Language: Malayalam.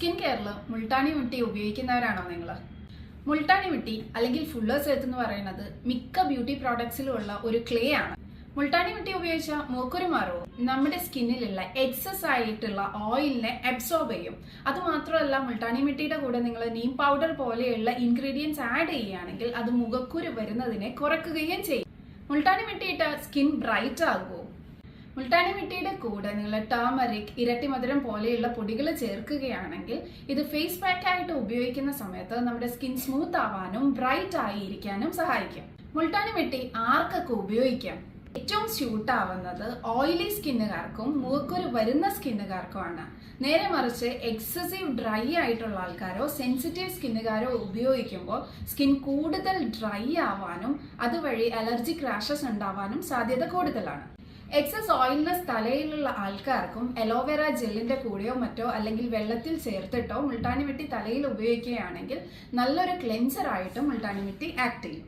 സ്കിൻ കെയറിൽ മുൾട്ടാണി മുട്ടി ഉപയോഗിക്കുന്നവരാണോ നിങ്ങൾ? മുൾട്ടാണി മുട്ടി അല്ലെങ്കിൽ ഫുള്ളേഴ്സ് എഴുത്ത് എന്ന് പറയുന്നത് മിക്ക ബ്യൂട്ടി പ്രോഡക്ട്സിലുള്ള ഒരു ക്ലേ ആണ്. മുൾട്ടാണി മുട്ടി ഉപയോഗിച്ച മൂക്കുരു മാറുമോ നമ്മുടെ സ്കിന്നിലുള്ള എക്സസ് ആയിട്ടുള്ള ഓയിലിനെ അബ്സോർബ് ചെയ്യും. അത് മാത്രമല്ല മുൾട്ടാണി മിട്ടിയുടെ കൂടെ നിങ്ങൾ നീം പൗഡർ പോലെയുള്ള ഇൻഗ്രീഡിയൻസ് ആഡ് ചെയ്യുകയാണെങ്കിൽ അത് മുഖക്കുരു വരുന്നതിനെ കുറയ്ക്കുകയും ചെയ്യും. മുൾട്ടാണി മിട്ടിയിട്ട സ്കിൻ ബ്രൈറ്റ് ആകുമോ മുൾട്ടാണി മിട്ടിയുടെ കൂടെ നിങ്ങൾ ടേമറിക് ഇരട്ടി മധുരം പോലെയുള്ള പൊടികൾ ചേർക്കുകയാണെങ്കിൽ ഇത് ഫേസ് പാക്ക് ആയിട്ട് ഉപയോഗിക്കുന്ന സമയത്ത് നമ്മുടെ സ്കിൻ സ്മൂത്ത് ആവാനും ബ്രൈറ്റ് ആയി ഇരിക്കാനും സഹായിക്കും. മുൾട്ടാനി മിട്ടി ആർക്കൊക്കെ ഉപയോഗിക്കാം? ഏറ്റവും സ്യൂട്ട് ആവുന്നത് ഓയിലി സ്കിന്നുകാർക്കും മൂക്കുരു വരുന്ന സ്കിന്നുകാർക്കുമാണ് നേരെ മറിച്ച് എക്സസീവ് ഡ്രൈ ആയിട്ടുള്ള ആൾക്കാരോ സെൻസിറ്റീവ് സ്കിന്നുകാരോ ഉപയോഗിക്കുമ്പോൾ സ്കിൻ കൂടുതൽ ഡ്രൈ ആവാനും അതുവഴി അലർജി ക്രാഷസ് ഉണ്ടാവാനും സാധ്യത കൂടുതലാണ്. എക്സസ് ഓയിൽനെസ് തലയിലുള്ള ആൾക്കാർക്കും അലോവേറ ജെല്ലിന്റെ കൂടെയോ മറ്റോ അല്ലെങ്കിൽ വെള്ളത്തിൽ ചേർത്തിട്ടോ മുൾട്ടാനിമിട്ടി തലയിൽ ഉപയോഗിക്കുകയാണെങ്കിൽ നല്ലൊരു ക്ലെൻസർ ആയിട്ടും മുൾട്ടാണി മിട്ടി ആക്ട് ചെയ്യും.